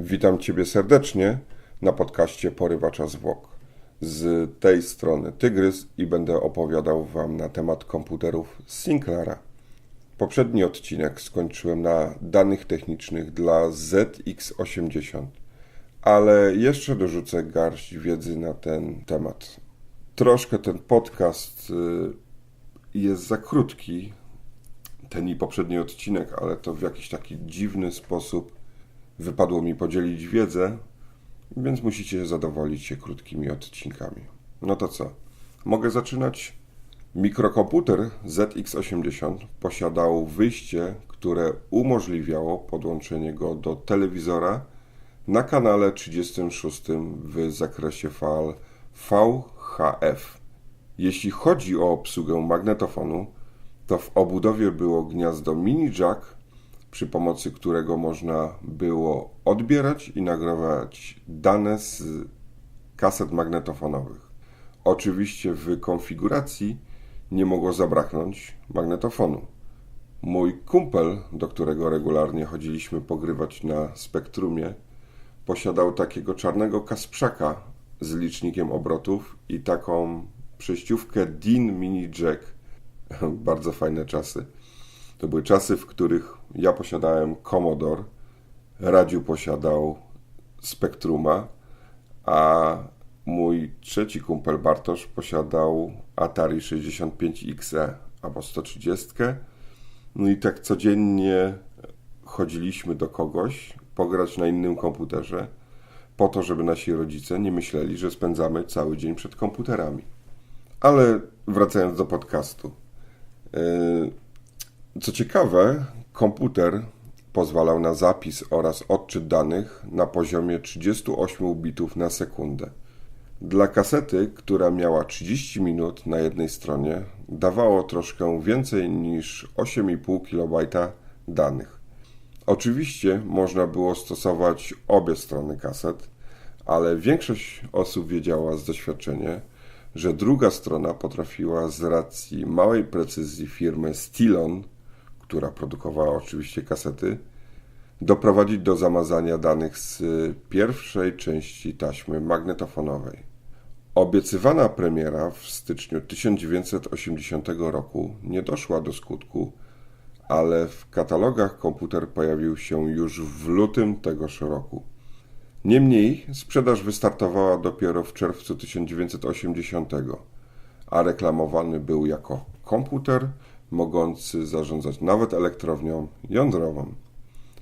Witam Ciebie serdecznie na podcaście Porywacza Zwłok. Z tej strony Tygrys i będę opowiadał Wam na temat komputerów Sinclaira. Poprzedni odcinek skończyłem na danych technicznych dla ZX80, ale jeszcze dorzucę garść wiedzy na ten temat. Troszkę ten podcast y, jest za krótki, ten i poprzedni odcinek, ale to w jakiś taki dziwny sposób wypadło mi podzielić wiedzę, więc musicie zadowolić się krótkimi odcinkami. No to co? Mogę zaczynać? Mikrokomputer ZX80 posiadał wyjście, które umożliwiało podłączenie go do telewizora na kanale 36 w zakresie fal VHF. Jeśli chodzi o obsługę magnetofonu, to w obudowie było gniazdo mini jack, przy pomocy którego można było odbierać i nagrywać dane z kaset magnetofonowych. Oczywiście w konfiguracji nie mogło zabraknąć magnetofonu. Mój kumpel, do którego regularnie chodziliśmy pogrywać na spektrumie, posiadał takiego czarnego kasprzaka z licznikiem obrotów i taką przejściówkę DIN Mini Jack. Bardzo fajne czasy. To były czasy, w których ja posiadałem Commodore, Radziu posiadał Spectruma, a mój trzeci kumpel Bartosz posiadał Atari 65XE albo 130. No i tak codziennie chodziliśmy do kogoś pograć na innym komputerze, po to, żeby nasi rodzice nie myśleli, że spędzamy cały dzień przed komputerami. Ale wracając do podcastu. Yy, co ciekawe, komputer pozwalał na zapis oraz odczyt danych na poziomie 38 bitów na sekundę. Dla kasety, która miała 30 minut na jednej stronie, dawało troszkę więcej niż 8,5 KB danych. Oczywiście można było stosować obie strony kaset, ale większość osób wiedziała z doświadczenia, że druga strona potrafiła z racji małej precyzji firmy Stilon, która produkowała oczywiście kasety, doprowadzić do zamazania danych z pierwszej części taśmy magnetofonowej. Obiecywana premiera w styczniu 1980 roku nie doszła do skutku, ale w katalogach komputer pojawił się już w lutym tegoż roku. Niemniej sprzedaż wystartowała dopiero w czerwcu 1980, a reklamowany był jako komputer mogący zarządzać nawet elektrownią jądrową.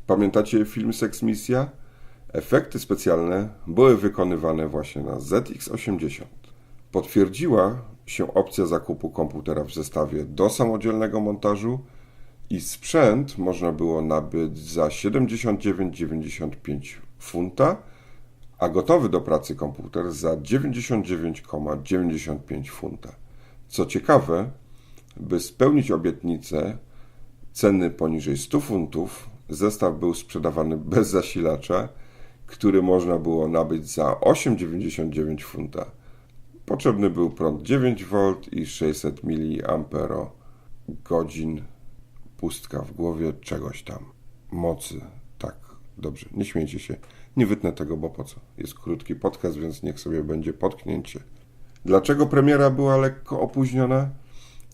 Pamiętacie film Sex Misja? Efekty specjalne były wykonywane właśnie na ZX80. Potwierdziła się opcja zakupu komputera w zestawie do samodzielnego montażu i sprzęt można było nabyć za 79,95 funta, a gotowy do pracy komputer za 99,95 funta. Co ciekawe, by spełnić obietnicę ceny poniżej 100 funtów, zestaw był sprzedawany bez zasilacza, który można było nabyć za 8,99 funta. Potrzebny był prąd 9V i 600 mAh godzin pustka w głowie czegoś tam. Mocy. Tak, dobrze, nie śmiejcie się. Nie wytnę tego, bo po co? Jest krótki podcast, więc niech sobie będzie potknięcie. Dlaczego premiera była lekko opóźniona?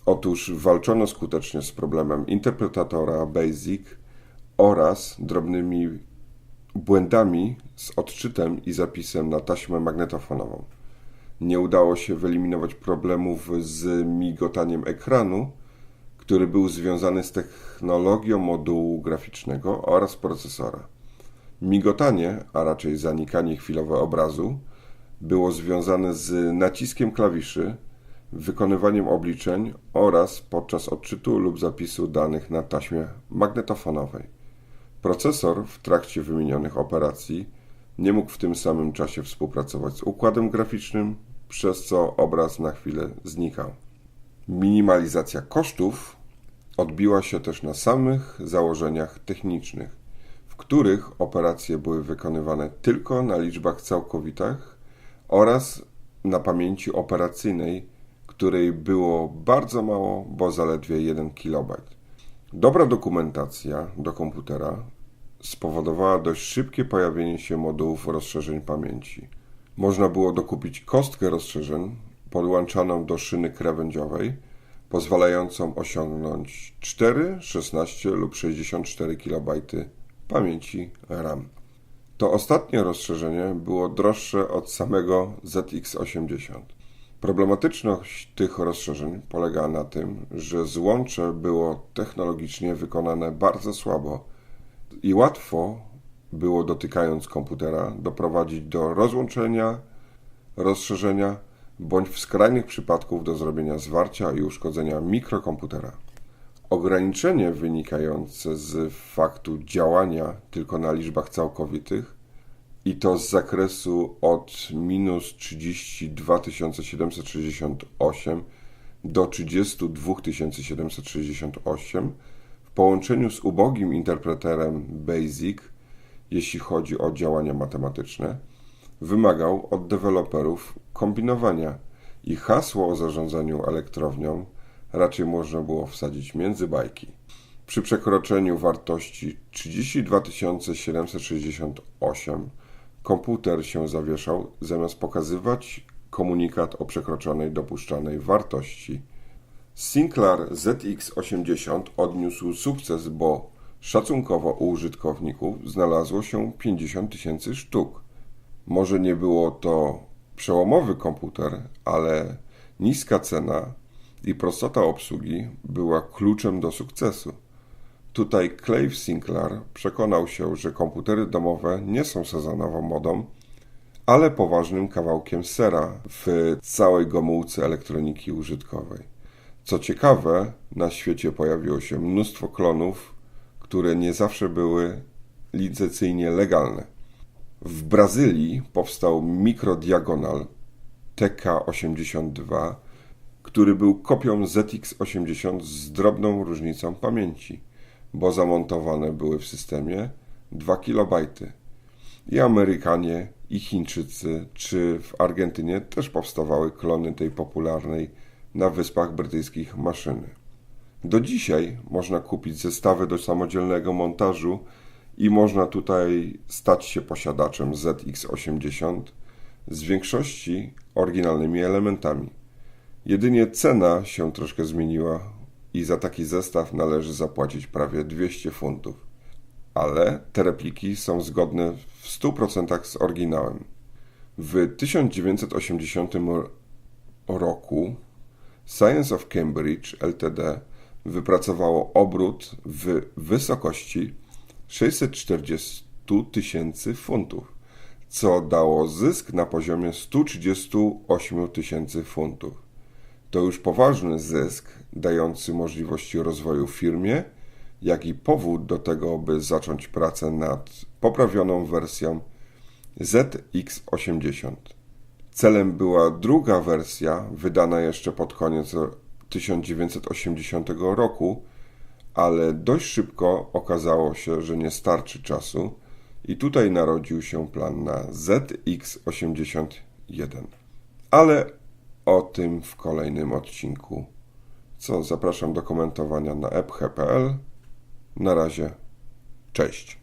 Otóż walczono skutecznie z problemem interpretatora BASIC oraz drobnymi błędami z odczytem i zapisem na taśmę magnetofonową. Nie udało się wyeliminować problemów z migotaniem ekranu, który był związany z technologią modułu graficznego oraz procesora. Migotanie, a raczej zanikanie chwilowe obrazu, było związane z naciskiem klawiszy, wykonywaniem obliczeń oraz podczas odczytu lub zapisu danych na taśmie magnetofonowej. Procesor w trakcie wymienionych operacji nie mógł w tym samym czasie współpracować z układem graficznym, przez co obraz na chwilę znikał. Minimalizacja kosztów odbiła się też na samych założeniach technicznych, w których operacje były wykonywane tylko na liczbach całkowitych oraz na pamięci operacyjnej, której było bardzo mało, bo zaledwie 1 KB. Dobra dokumentacja do komputera spowodowała dość szybkie pojawienie się modułów rozszerzeń pamięci. Można było dokupić kostkę rozszerzeń podłączaną do szyny krawędziowej, pozwalającą osiągnąć 4, 16 lub 64 KB pamięci RAM. To ostatnie rozszerzenie było droższe od samego ZX80. Problematyczność tych rozszerzeń polega na tym, że złącze było technologicznie wykonane bardzo słabo i łatwo było dotykając komputera doprowadzić do rozłączenia, rozszerzenia bądź w skrajnych przypadków do zrobienia zwarcia i uszkodzenia mikrokomputera. Ograniczenie wynikające z faktu działania tylko na liczbach całkowitych i to z zakresu od minus 32 768 do 32 768 w połączeniu z ubogim interpreterem BASIC, jeśli chodzi o działania matematyczne, wymagał od deweloperów kombinowania i hasło o zarządzaniu elektrownią raczej można było wsadzić między bajki. Przy przekroczeniu wartości 32 768 komputer się zawieszał, zamiast pokazywać komunikat o przekroczonej dopuszczalnej wartości. Sinclair ZX80 odniósł sukces, bo szacunkowo u użytkowników znalazło się 50 tysięcy sztuk. Może nie było to przełomowy komputer, ale niska cena i prostota obsługi była kluczem do sukcesu. Tutaj Clive Sinclair przekonał się, że komputery domowe nie są sezonową modą, ale poważnym kawałkiem sera w całej gomułce elektroniki użytkowej. Co ciekawe, na świecie pojawiło się mnóstwo klonów, które nie zawsze były licencyjnie legalne. W Brazylii powstał mikrodiagonal TK82, który był kopią ZX80 z drobną różnicą pamięci bo zamontowane były w systemie 2 KB. I Amerykanie, i Chińczycy, czy w Argentynie też powstawały klony tej popularnej na Wyspach Brytyjskich maszyny. Do dzisiaj można kupić zestawy do samodzielnego montażu i można tutaj stać się posiadaczem ZX80 z większości oryginalnymi elementami. Jedynie cena się troszkę zmieniła i za taki zestaw należy zapłacić prawie 200 funtów. Ale te repliki są zgodne w 100% z oryginałem. W 1980 roku Science of Cambridge Ltd. wypracowało obrót w wysokości 640 tysięcy funtów, co dało zysk na poziomie 138 tysięcy funtów. To już poważny zysk, dający możliwości rozwoju firmie, jak i powód do tego, by zacząć pracę nad poprawioną wersją ZX80. Celem była druga wersja, wydana jeszcze pod koniec 1980 roku, ale dość szybko okazało się, że nie starczy czasu i tutaj narodził się plan na ZX81. Ale o tym w kolejnym odcinku. Co zapraszam do komentowania na epche.pl. Na razie, cześć.